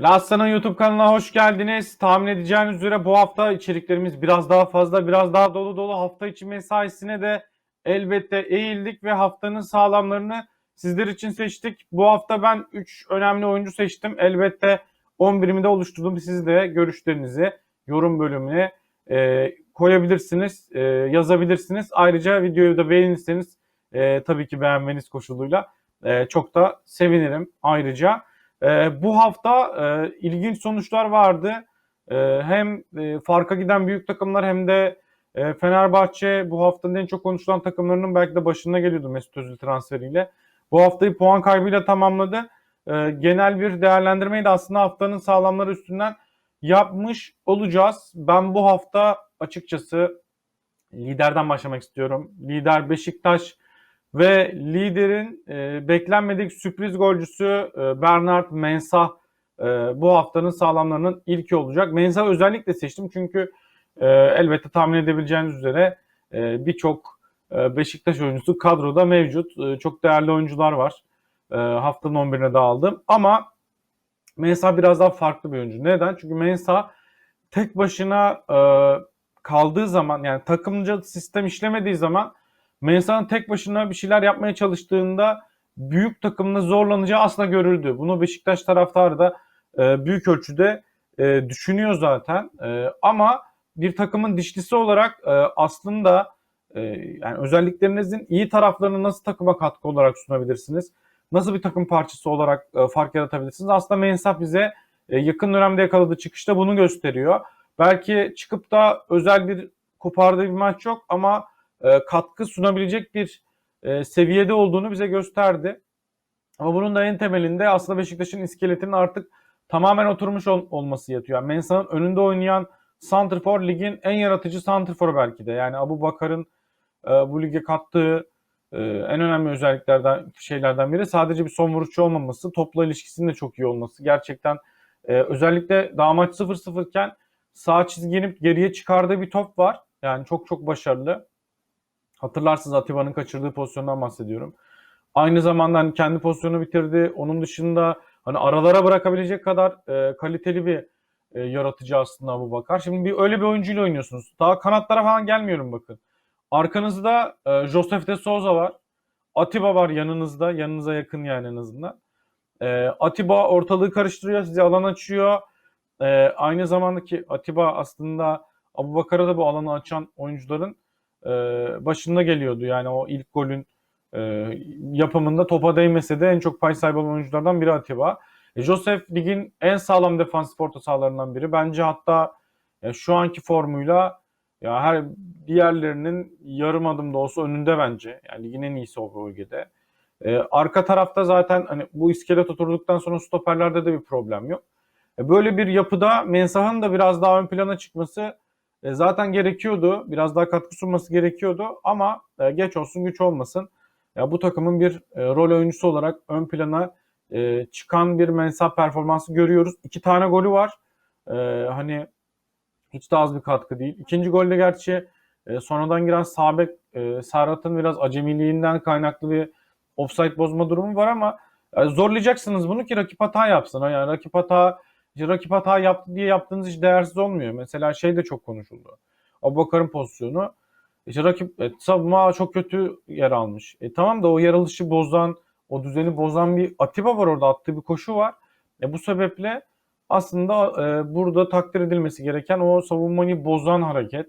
Lassa'nın YouTube kanalına hoş geldiniz. Tahmin edeceğiniz üzere bu hafta içeriklerimiz biraz daha fazla, biraz daha dolu dolu. Hafta içi mesaisine de elbette eğildik ve haftanın sağlamlarını sizler için seçtik. Bu hafta ben 3 önemli oyuncu seçtim. Elbette 11'imi de oluşturdum. Siz de görüşlerinizi yorum bölümüne e, koyabilirsiniz, e, yazabilirsiniz. Ayrıca videoyu da beğenirseniz e, tabii ki beğenmeniz koşuluyla e, çok da sevinirim ayrıca. E, bu hafta e, ilginç sonuçlar vardı. E, hem e, farka giden büyük takımlar hem de e, Fenerbahçe bu haftanın en çok konuşulan takımlarının belki de başına geliyordu Mesut Özil transferiyle. Bu haftayı puan kaybıyla tamamladı. E, genel bir değerlendirmeyi de aslında haftanın sağlamları üstünden yapmış olacağız. Ben bu hafta açıkçası liderden başlamak istiyorum. Lider Beşiktaş ve liderin e, beklenmedik sürpriz golcüsü e, Bernard Mensah e, bu haftanın sağlamlarının ilki olacak. Mensah'ı özellikle seçtim çünkü e, elbette tahmin edebileceğiniz üzere e, birçok e, Beşiktaş oyuncusu kadroda mevcut. E, çok değerli oyuncular var. E, haftanın 11'ine de aldım. Ama Mensah biraz daha farklı bir oyuncu. Neden? Çünkü Mensah tek başına e, kaldığı zaman yani takımcı sistem işlemediği zaman Mensah'ın tek başına bir şeyler yapmaya çalıştığında büyük takımla zorlanacağı aslında görüldü. Bunu Beşiktaş taraftarı da e, büyük ölçüde e, düşünüyor zaten. E, ama bir takımın dişlisi olarak e, aslında e, yani özelliklerinizin iyi taraflarını nasıl takıma katkı olarak sunabilirsiniz? Nasıl bir takım parçası olarak e, fark yaratabilirsiniz? Aslında Mensah bize e, yakın dönemde yakaladığı çıkışta bunu gösteriyor. Belki çıkıp da özel bir kopardığı bir maç yok ama katkı sunabilecek bir e, seviyede olduğunu bize gösterdi. Ama bunun da en temelinde aslında Beşiktaş'ın iskeletinin artık tamamen oturmuş ol, olması yatıyor. Yani Mensah'ın önünde oynayan Santrfor ligin en yaratıcı Santrfor'u belki de. Yani Abu Bakar'ın e, bu lige kattığı e, en önemli özelliklerden şeylerden biri sadece bir son vuruşçu olmaması, topla ilişkisinin de çok iyi olması. Gerçekten e, özellikle daha maç 0-0 iken sağ çizgi inip geriye çıkardığı bir top var. Yani çok çok başarılı. Hatırlarsınız Atiba'nın kaçırdığı pozisyondan bahsediyorum. Aynı zamanda hani kendi pozisyonu bitirdi. Onun dışında hani aralara bırakabilecek kadar e, kaliteli bir e, yaratıcı aslında bu Bakar. Şimdi bir öyle bir oyuncuyla oynuyorsunuz. Daha kanatlara falan gelmiyorum bakın. Arkanızda e, Josef de Souza var. Atiba var yanınızda. Yanınıza yakın yani en azından. E, Atiba ortalığı karıştırıyor. Size alan açıyor. E, aynı zamanda ki Atiba aslında Abu Bakar'a da bu alanı açan oyuncuların e, başında geliyordu. Yani o ilk golün e, yapımında topa değmese de en çok pay sahibi olan oyunculardan biri Atiba. E, Josef ligin en sağlam defans orta sahalarından biri. Bence hatta şu anki formuyla ya her diğerlerinin yarım adım da olsa önünde bence. Yani ligin en iyisi o bölgede. E, arka tarafta zaten hani bu iskelet oturduktan sonra stoperlerde de bir problem yok. E, böyle bir yapıda Mensah'ın da biraz daha ön plana çıkması e, zaten gerekiyordu. Biraz daha katkı sunması gerekiyordu ama e, geç olsun güç olmasın. Ya bu takımın bir e, rol oyuncusu olarak ön plana e, çıkan bir mensah performansı görüyoruz. İki tane golü var. E, hani hiç de az bir katkı değil. İkinci golde gerçi e, sonradan giren Sabek e, Serhat'ın biraz acemiliğinden kaynaklı bir offside bozma durumu var ama e, zorlayacaksınız bunu ki rakip hata yapsın. Yani rakip hata rakip hata yaptı diye yaptığınız iş değersiz olmuyor. Mesela şey de çok konuşuldu. Abubakar'ın pozisyonu. İşte rakip e, savunma çok kötü yer almış. E, tamam da o yer alışı bozan, o düzeni bozan bir Atiba var orada. Attığı bir koşu var. E, bu sebeple aslında e, burada takdir edilmesi gereken o savunmayı bozan hareket.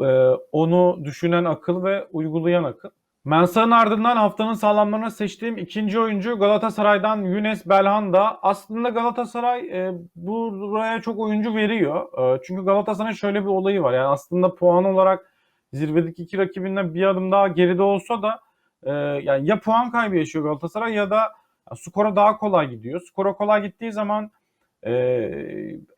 E, onu düşünen akıl ve uygulayan akıl. Mensah'ın ardından haftanın sağlamlarına seçtiğim ikinci oyuncu Galatasaray'dan Younes Belhanda. Aslında Galatasaray e, buraya çok oyuncu veriyor. E, çünkü Galatasaray'ın şöyle bir olayı var. Yani aslında puan olarak zirvedeki iki rakibinden bir adım daha geride olsa da e, yani ya puan kaybı yaşıyor Galatasaray ya da skora daha kolay gidiyor. Skora kolay gittiği zaman e,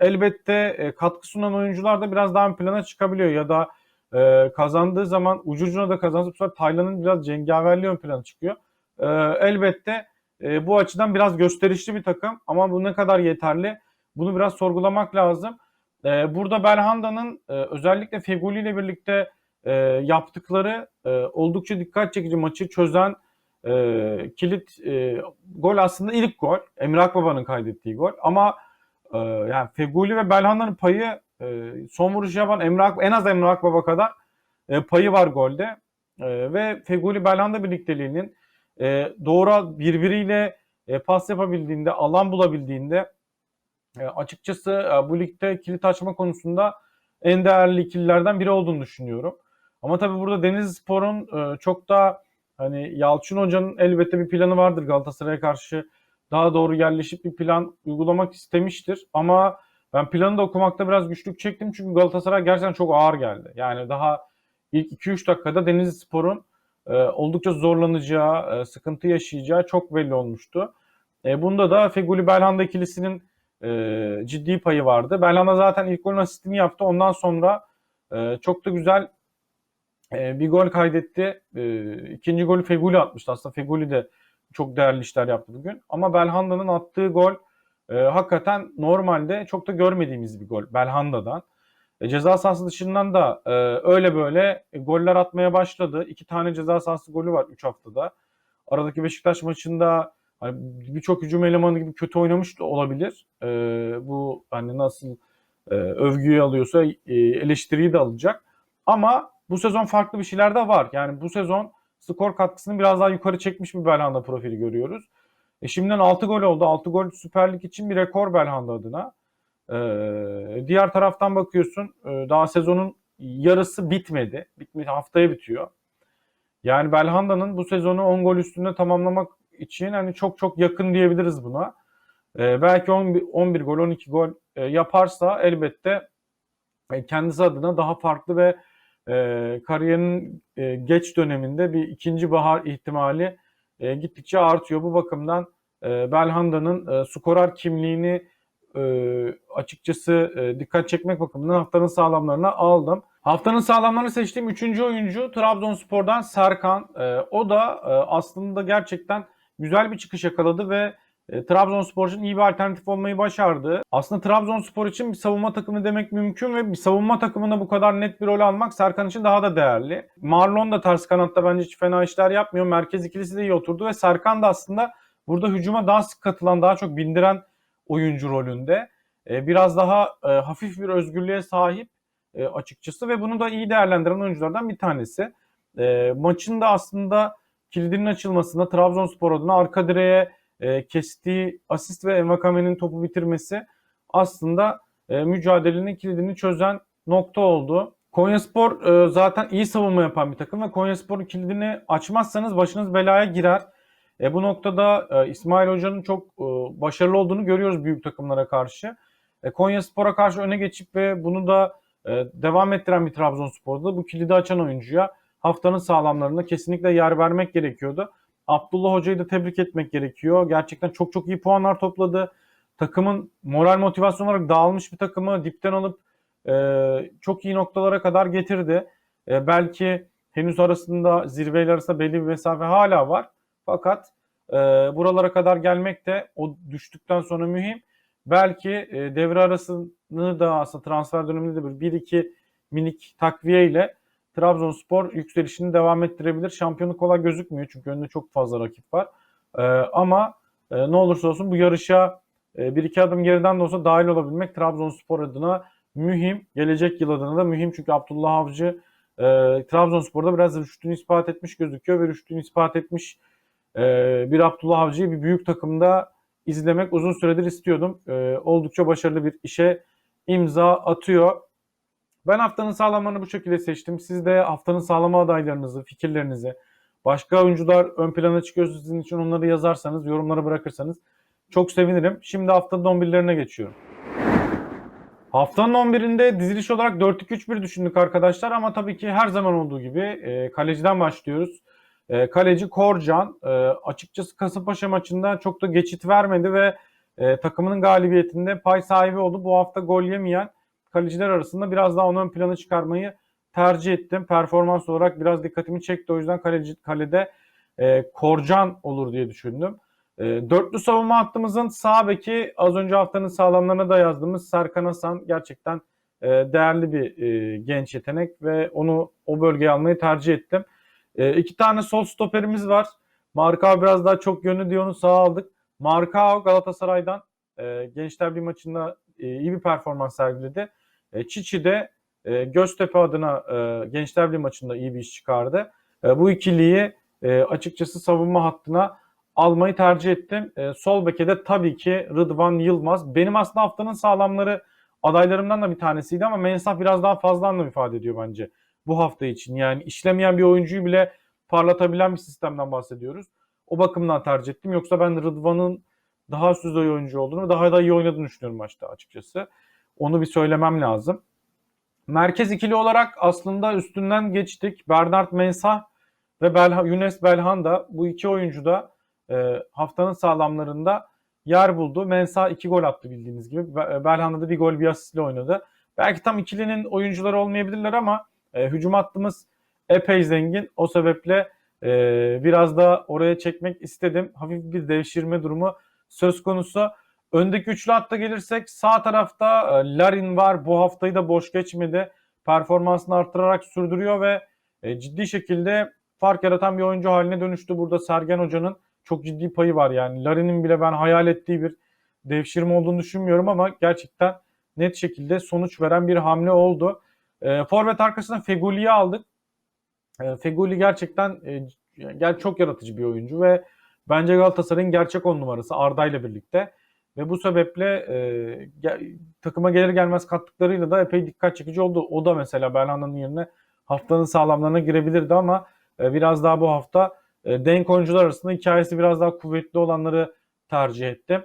elbette e, katkı sunan oyuncular da biraz daha ön plana çıkabiliyor ya da e, kazandığı zaman ucucuna da kazansa bu sefer Taylan'ın biraz cengaverliği ön plana çıkıyor. E, elbette e, bu açıdan biraz gösterişli bir takım ama bu ne kadar yeterli bunu biraz sorgulamak lazım. E, burada Belhanda'nın e, özellikle Feguli ile birlikte e, yaptıkları e, oldukça dikkat çekici maçı çözen e, kilit e, gol aslında ilk gol. Emre Akbaba'nın kaydettiği gol ama Ee, yani Feguli ve Belhanda'nın payı e, son vuruş yapan Emre en az Emre Akbaba kadar e, payı var golde. E, ve Feguli Belhanda birlikteliğinin e, doğru birbiriyle e, pas yapabildiğinde, alan bulabildiğinde e, açıkçası e, bu ligde kilit açma konusunda en değerli ikililerden biri olduğunu düşünüyorum. Ama tabii burada Denizlispor'un e, çok da hani Yalçın Hoca'nın elbette bir planı vardır Galatasaray'a karşı daha doğru yerleşip bir plan uygulamak istemiştir. Ama ben planı da okumakta biraz güçlük çektim çünkü Galatasaray gerçekten çok ağır geldi. Yani daha ilk 2-3 dakikada Denizlispor'un e, oldukça zorlanacağı, e, sıkıntı yaşayacağı çok belli olmuştu. E, bunda da Feguli Belhanda ikilisinin e, ciddi payı vardı. Belhanda zaten ilk golün asistini yaptı. Ondan sonra e, çok da güzel e, bir gol kaydetti. E, ikinci golü Feguli atmıştı. Aslında Feguli de çok değerli işler yaptı bugün. Ama Belhanda'nın attığı gol e, hakikaten normalde çok da görmediğimiz bir gol Belhanda'dan. E, ceza sahası dışından da e, öyle böyle goller atmaya başladı. İki tane ceza sahası golü var 3 haftada. Aradaki Beşiktaş maçında hani birçok hücum elemanı gibi kötü oynamış da olabilir. E, bu hani nasıl e, övgüyü alıyorsa e, eleştiriyi de alacak. Ama bu sezon farklı bir şeyler de var. Yani bu sezon skor katkısını biraz daha yukarı çekmiş bir Belhanda profili görüyoruz. E şimdiden 6 gol oldu. 6 gol Süper Lig için bir rekor Belhanda adına. Ee, diğer taraftan bakıyorsun e, daha sezonun yarısı bitmedi. Bitmedi haftaya bitiyor. Yani Belhanda'nın bu sezonu 10 gol üstünde tamamlamak için hani çok çok yakın diyebiliriz buna. Ee, belki 11, 11 gol 12 gol e, yaparsa elbette e, kendisi adına daha farklı ve e, kariyerinin e, geç döneminde bir ikinci bahar ihtimali e, gittikçe artıyor. Bu bakımdan e, Belhanda'nın e, skorer kimliğini e, açıkçası e, dikkat çekmek bakımından haftanın sağlamlarına aldım. Haftanın sağlamlarını seçtiğim üçüncü oyuncu Trabzonspor'dan Serkan. E, o da e, aslında gerçekten güzel bir çıkış yakaladı ve e, Trabzonspor için iyi bir alternatif olmayı başardı. Aslında Trabzonspor için bir savunma takımı demek mümkün ve bir savunma takımında bu kadar net bir rol almak Serkan için daha da değerli. Marlon da ters kanatta bence hiç fena işler yapmıyor. Merkez ikilisi de iyi oturdu ve Serkan da aslında burada hücuma daha sık katılan, daha çok bindiren oyuncu rolünde. E, biraz daha e, hafif bir özgürlüğe sahip e, açıkçası ve bunu da iyi değerlendiren oyunculardan bir tanesi. E, maçın da aslında kilidinin açılmasında Trabzonspor adına arka direğe e, kestiği asist ve Envakame'nin topu bitirmesi aslında e, mücadelenin kilidini çözen nokta oldu. Konyaspor e, zaten iyi savunma yapan bir takım ve Konyaspor'un kilidini açmazsanız başınız belaya girer. E, bu noktada e, İsmail Hoca'nın çok başarılı olduğunu görüyoruz büyük takımlara karşı. E, Konyaspor'a karşı öne geçip ve bunu da devam ettiren bir Trabzonspor'da bu kilidi açan oyuncuya haftanın sağlamlarında kesinlikle yer vermek gerekiyordu. Abdullah Hoca'yı da tebrik etmek gerekiyor. Gerçekten çok çok iyi puanlar topladı. Takımın moral motivasyon olarak dağılmış bir takımı dipten alıp e, çok iyi noktalara kadar getirdi. E, belki henüz arasında zirveyle arasında belli bir mesafe hala var. Fakat e, buralara kadar gelmek de o düştükten sonra mühim. Belki e, devre arasını da aslında transfer döneminde de bir 1-2 minik takviye ile Trabzonspor yükselişini devam ettirebilir. Şampiyonluk kolay gözükmüyor çünkü önünde çok fazla rakip var. E, ama e, ne olursa olsun bu yarışa e, bir iki adım geriden de olsa dahil olabilmek Trabzonspor adına mühim. Gelecek yıl adına da mühim çünkü Abdullah Avcı e, Trabzonspor'da biraz rüştünü ispat etmiş gözüküyor ve rüştünü ispat etmiş e, bir Abdullah Avcı'yı bir büyük takımda izlemek uzun süredir istiyordum. E, oldukça başarılı bir işe imza atıyor. Ben haftanın sağlamlarını bu şekilde seçtim. Siz de haftanın sağlama adaylarınızı, fikirlerinizi, başka oyuncular ön plana çıkıyorsa sizin için onları yazarsanız, yorumlara bırakırsanız çok sevinirim. Şimdi haftanın 11'lerine geçiyorum. Haftanın 11'inde diziliş olarak 4-2-3-1 düşündük arkadaşlar ama tabii ki her zaman olduğu gibi e, kaleciden başlıyoruz. E, kaleci Korcan e, açıkçası Kasımpaşa maçında çok da geçit vermedi ve e, takımının galibiyetinde pay sahibi oldu. Bu hafta gol yemeyen kaleciler arasında biraz daha onu ön plana çıkarmayı tercih ettim. Performans olarak biraz dikkatimi çekti. O yüzden kaleci, kalede e, Korcan olur diye düşündüm. E, dörtlü savunma hattımızın sağ beki az önce haftanın sağlamlarına da yazdığımız Serkan Hasan gerçekten e, değerli bir e, genç yetenek ve onu o bölgeye almayı tercih ettim. E, iki tane sol stoperimiz var. Markao biraz daha çok yönlü diye onu sağa aldık. Markao Galatasaray'dan e, Gençler bir maçında iyi bir performans sergiledi. E, Çiçi de e, Göztepe adına e, Gençler bir maçında iyi bir iş çıkardı. E, bu ikiliyi e, açıkçası savunma hattına almayı tercih ettim. E, sol beke de tabii ki Rıdvan Yılmaz. Benim aslında haftanın sağlamları adaylarımdan da bir tanesiydi ama Mensah biraz daha fazla anlam ifade ediyor bence bu hafta için. Yani işlemeyen bir oyuncuyu bile parlatabilen bir sistemden bahsediyoruz. O bakımdan tercih ettim. Yoksa ben Rıdvan'ın daha üst düzey oyuncu olduğunu ve daha da iyi oynadığını düşünüyorum maçta açıkçası. Onu bir söylemem lazım. Merkez ikili olarak aslında üstünden geçtik. Bernard Mensah ve Belha, Younes Belhanda bu iki oyuncu da e, haftanın sağlamlarında yer buldu. Mensah iki gol attı bildiğiniz gibi. Be- Belhanda da bir gol bir asistle oynadı. Belki tam ikilinin oyuncuları olmayabilirler ama e, hücum hattımız epey zengin. O sebeple e, biraz da oraya çekmek istedim. Hafif bir devşirme durumu söz konusu. Öndeki üçlü hatta gelirsek sağ tarafta e, Larin var. Bu haftayı da boş geçmedi. Performansını arttırarak sürdürüyor ve e, ciddi şekilde fark yaratan bir oyuncu haline dönüştü. Burada Sergen Hoca'nın çok ciddi payı var yani. Larin'in bile ben hayal ettiği bir devşirme olduğunu düşünmüyorum ama gerçekten net şekilde sonuç veren bir hamle oldu. E, forvet arkasına Feguli'yi aldık. E, Feguli gerçekten e, gel çok yaratıcı bir oyuncu ve bence Galatasaray'ın gerçek on numarası Arda ile birlikte. Ve bu sebeple e, takıma gelir gelmez kattıklarıyla da epey dikkat çekici oldu. O da mesela Belhanda'nın yerine haftanın sağlamlarına girebilirdi ama e, biraz daha bu hafta e, denk oyuncular arasında hikayesi biraz daha kuvvetli olanları tercih ettim.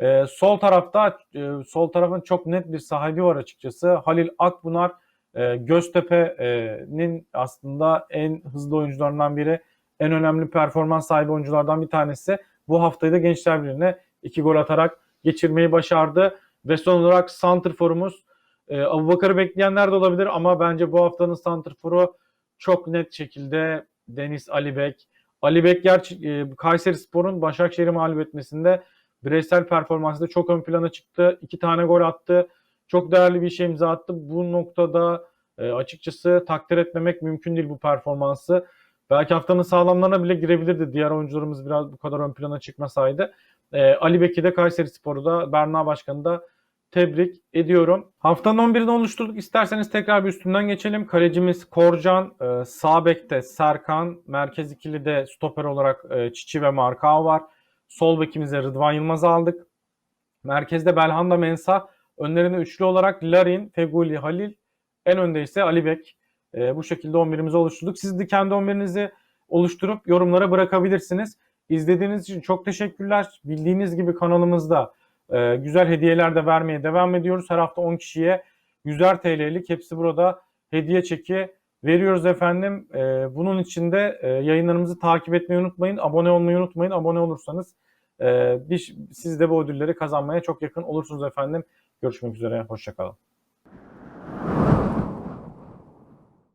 E, sol tarafta e, sol tarafın çok net bir sahibi var açıkçası. Halil Akbunar e, Göztepe'nin aslında en hızlı oyuncularından biri. En önemli performans sahibi oyunculardan bir tanesi. Bu haftayı da Gençler Birliği'ne iki gol atarak geçirmeyi başardı. Ve son olarak Santrfor'umuz e, Abubakar'ı bekleyenler de olabilir ama bence bu haftanın Santrfor'u çok net şekilde Deniz Alibek. Alibek gerçi e, Kayseri Spor'un Başakşehir'i mağlup etmesinde bireysel performansında çok ön plana çıktı. İki tane gol attı. Çok değerli bir şey imza attı. Bu noktada e, açıkçası takdir etmemek mümkün değil bu performansı. Belki haftanın sağlamlarına bile girebilirdi. Diğer oyuncularımız biraz bu kadar ön plana çıkmasaydı. E, Ali Bek'i de Kayseri Spor'u da Berna Başkanı da tebrik ediyorum. Haftanın 11'ini oluşturduk. İsterseniz tekrar bir üstünden geçelim. Kalecimiz Korcan, e, sağ Serkan, merkez ikili de stoper olarak e, Çiçi ve Markao var. Sol bekimize Rıdvan Yılmaz'ı aldık. Merkezde Belhanda Mensah, önlerinde üçlü olarak Larin, Feguli, Halil, en önde ise Ali Bek. E, bu şekilde 11'imizi oluşturduk. Siz de kendi 11'inizi oluşturup yorumlara bırakabilirsiniz. İzlediğiniz için çok teşekkürler. Bildiğiniz gibi kanalımızda e, güzel hediyeler de vermeye devam ediyoruz. Her hafta 10 kişiye 100'er TL'lik hepsi burada hediye çeki veriyoruz efendim. E, bunun için de e, yayınlarımızı takip etmeyi unutmayın. Abone olmayı unutmayın. Abone olursanız e, bir, siz de bu ödülleri kazanmaya çok yakın olursunuz efendim. Görüşmek üzere. Hoşçakalın.